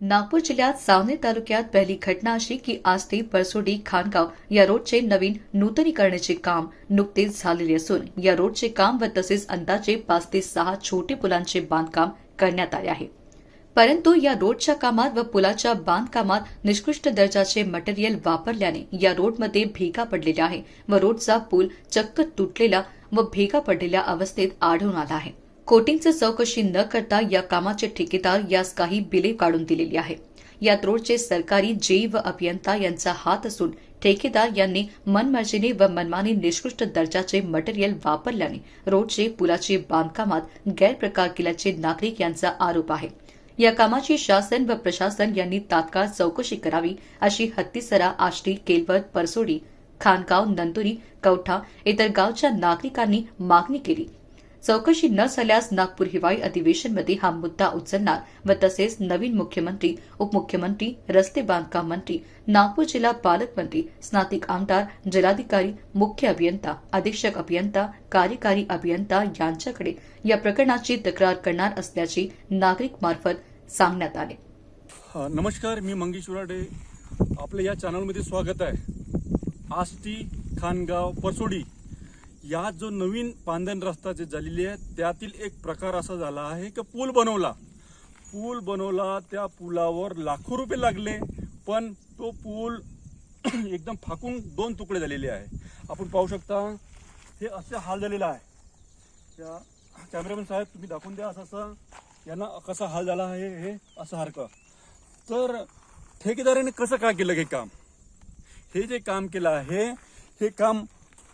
नागपूर जिल्ह्यात सावने तालुक्यात पहिली घटना अशी की आज ते परसोडी खानगाव या रोडचे नवीन नूतनीकरणाचे काम नुकतेच झालेले असून या रोडचे काम व तसेच अंदाजे पाच ते सहा छोटे पुलांचे बांधकाम करण्यात आले आहे. परंतु या रोडच्या कामात व पुलाच्या बांधकामात निष्कृष्ट दर्जाचे मटेरियल वापरल्याने या रोडमध्ये भेगा पडलेल्या आहे व रोडचा पूल चक्क तुटलेला व भेगा पडलेल्या अवस्थेत आढळून आला आहे. कोटिंगचं चौकशी न करता या कामाचे ठेकेदार यास काही बिले काढून दिलेली आहे. यात रोडचे सरकारी जैव अभियंता यांचा हात असून ठेकेदार यांनी मनमर्जीने व मनमानी निकृष्ट दर्जाचे मटेरियल वापरल्याने रोडचे पुलाचे बांधकामात गैरप्रकार केल्याचे नागरिक यांचा आरोप आहे. या कामाची शासन व प्रशासन यांनी तात्काळ चौकशी करावी अशी हत्तीसरा आष्टी केलवत परसोडी खानगाव नंदुरी कवठा इतर गावच्या नागरिकांनी मागणी केली. चौकशी न झाल्यास नागपूर हिवाळी अधिवेशनमध्ये हा मुद्दा उचलणार व तसेच नवीन मुख्यमंत्री उपमुख्यमंत्री रस्ते बांधकाम मंत्री नागपूर जिल्हा पालकमंत्री स्नातिक आमदार जिल्हाधिकारी मुख्य अभियंता अधीक्षक अभियंता कार्यकारी अभियंता यांच्याकडे या प्रकरणाची तक्रार करणार असल्याचे नागरिक मार्फत सांगण्यात आले. नमस्कार मी मंगेश उराडे. आपल्या या चॅनलमध्ये स्वागत आहे. आष्टी खानगाव परसोडी या जो नवीन पांधन रस्ता जे झालेली आहे त्यातील एक प्रकार असा झाला आहे की पूल बनवला. पूल बनवला त्या पुलावर लाखो रुपये लागले पण तो पूल एकदम फाकून दोन तुकडे झालेले आहे. आपण पाहू शकता हे असे हाल झालेला आहे. त्या कॅमेरामॅन साहेब तुम्ही दाखवून द्या असं असं. यांना कसा हाल झाला आहे हे असं सारखं. तर ठेकेदाराने कसं काय केलं हे काम? हे जे काम केलं आहे हे काम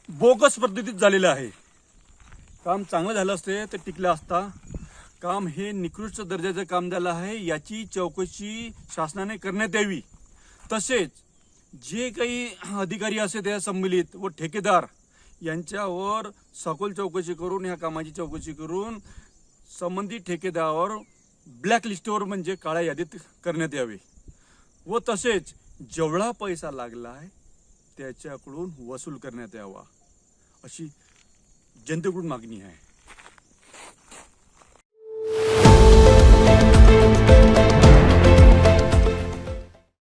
बोगस पद्धतीत झालेलं आहे. काम चांगलं झालं असते तर टिकलं असता. काम हे निकृष्ट दर्जाचं काम झालं आहे याची चौकशी शासनाने करण्यात यावी. तसेच जे काही अधिकारी असे त्या संमिलित व ठेकेदार यांच्यावर सखोल चौकशी करून ह्या कामाची चौकशी करून संबंधित ठेकेदारावर ब्लॅक लिस्टवर म्हणजे काळ्या यादीत करण्यात यावे. व तसेच जेवढा पैसा लागला आहे त्याच्याकडून वसूल करण्यात यावा. अशी जनतेकडून मागणी आहे.